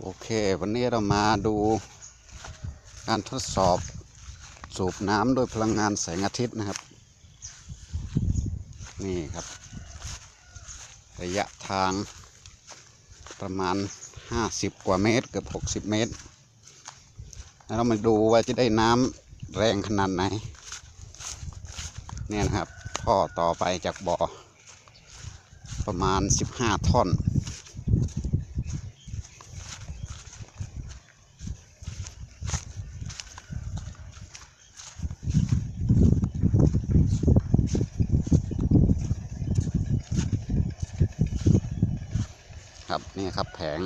โอเค วันนี้เรามาดูการทดสอบสูบน้ำด้วยพลังงานแสงอาทิตย์นะครับ นี่ครับ ระยะทางประมาณ 50 กว่าเมตร เกือบ60 เมตร แล้วเรามาดูว่าจะได้น้ำแรงขนาดไหน เนี่ยนะครับท่อต่อไปจากบ่อประมาณ 15 ท่อน ครับนี่ครับแผง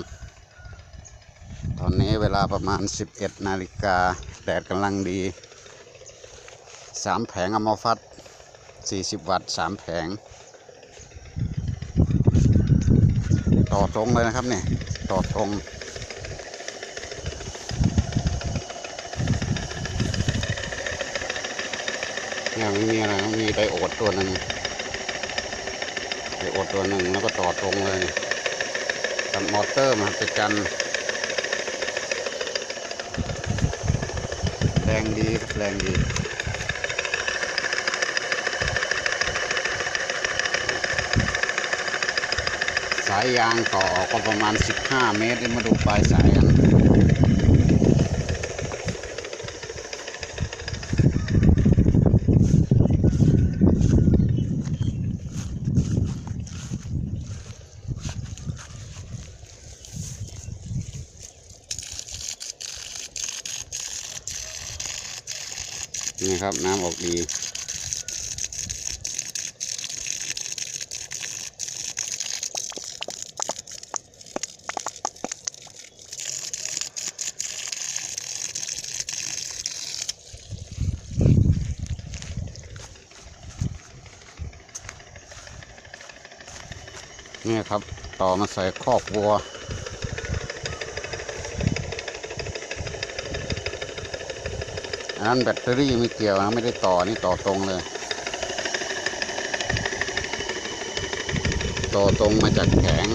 ตอนนี้เวลาประมาณ 11 นาฬิกาแดดกำลังดีสามแผงอะมอฟัด40 วัตต์สามแผง ต่อตรงเลยนะครับเนี่ยต่อตรงเนี่ยไม่มีอะไรนะมีไดโอดตัวหนึ่งไดโอดตัวหนึ่งแล้วก็ต่อตรงเลย กับมอเตอร์มหัศจรรย์แรงดีครับแรงดีสายยางต่อก็ประมาณ 15 เมตร มาดูปลายสาย นี่ครับน้ำออกดีนี่ครับ ต่อมาใส่คอกวัว อันนั้นแบตเตอรี่ไม่เกี่ยวนะไม่ได้ต่อนี่ต่อตรงเลย ต่อตรงมาจากแผง